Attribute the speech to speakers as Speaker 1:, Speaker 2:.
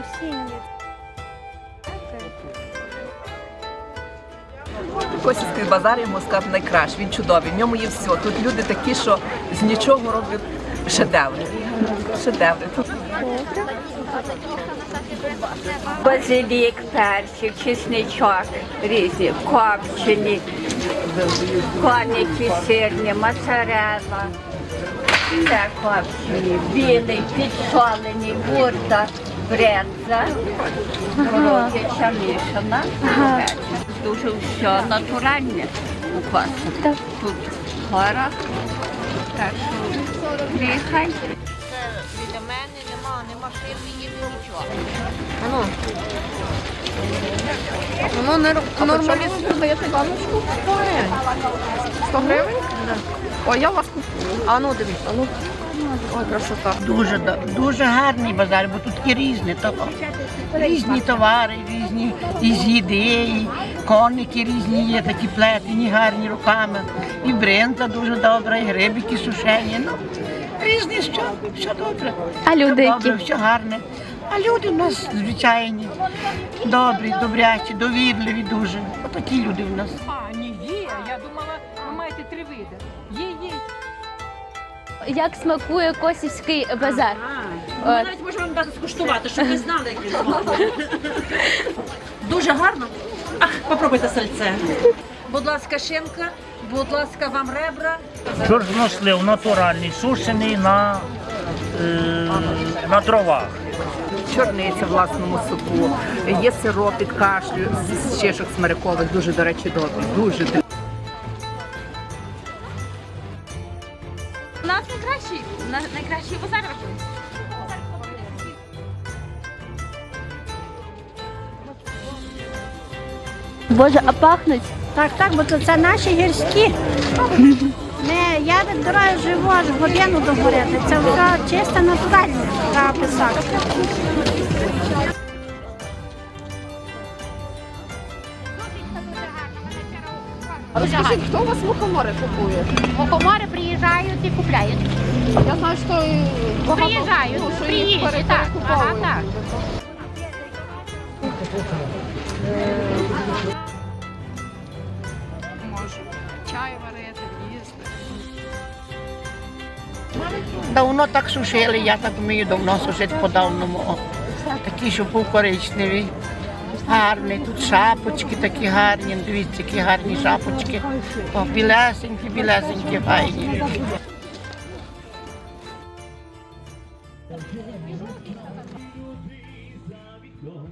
Speaker 1: осінні.
Speaker 2: Косівський базар, я можу сказати, найкращий, він чудовий. В ньому є все. Тут люди такі, що з нічого роблять шедеври. Шедеври.
Speaker 3: Базилік, перчик, чесничок різні, копчені, коники сирні, моцарелла, це копчені, білий, підсолені, бурда, бренза, родяча мішана. Дуже все натуральне у вас. Тут горох, так що приїхай.
Speaker 4: Біля мене нема, ні машини, ні нічого.
Speaker 5: Ану. Воно не нормально даєте баночку? 100 гривень? Ой, я вас куплю. А ну дивіться, ну. Ой, красота.
Speaker 6: Дуже дуже гарний базар, бо тут є різні товари. Різні товари, різні і з їди, і коники різні є, такі плетені, гарні руками. І бринза дуже добра, і грибики сушені. Ну, різні що, все добре.
Speaker 1: А люди
Speaker 6: Все добре,
Speaker 1: які?
Speaker 6: все гарне. А люди в нас звичайні, добрі, добрячі, довірливі дуже. Отакі люди в нас.
Speaker 7: А, ні, є. Я думала, маєте три види. Є, є.
Speaker 1: Як смакує Косівський базар?
Speaker 8: Ми
Speaker 1: От.
Speaker 8: навіть можемо вам дати скуштувати, щоб ви знали, як він. Дуже гарно. Ах, попробуйте сальце. Будь ласка, шинка, будь ласка, вам ребра.
Speaker 9: Чорнослив натуральний, сушений на, е, на дровах.
Speaker 2: чорниця в власному соку, є сироп від кашлю з чешок смирикових, дуже, до речі, добрий. Дуже
Speaker 4: найкращий, на- найкращий базар рахується.
Speaker 1: Боже, а пахнуть?
Speaker 10: Так, так, бо то це наші гірські. Не, я від дороги живу аж годину до гори. Це вже чисто натуральне, треба писати.
Speaker 5: Розкажіть, хто у вас мухомори купує?
Speaker 10: Мухомори приїжджають і купляють.
Speaker 5: Я знаю, що багато,
Speaker 10: Приїжджають,
Speaker 5: ну, що
Speaker 10: приїжджі,
Speaker 5: їх пере-
Speaker 10: так, ага,
Speaker 5: перекуповують.
Speaker 10: так.
Speaker 5: Чай варити, їсти.
Speaker 6: Давно так сушили, я так вмію давно сушити по-давному. О, Такі, що був коричневий. Гарний, тут шапочки такі гарні, дивіться, які гарні шапочки. О, білесенькі, білесенькі, файні. Zawikom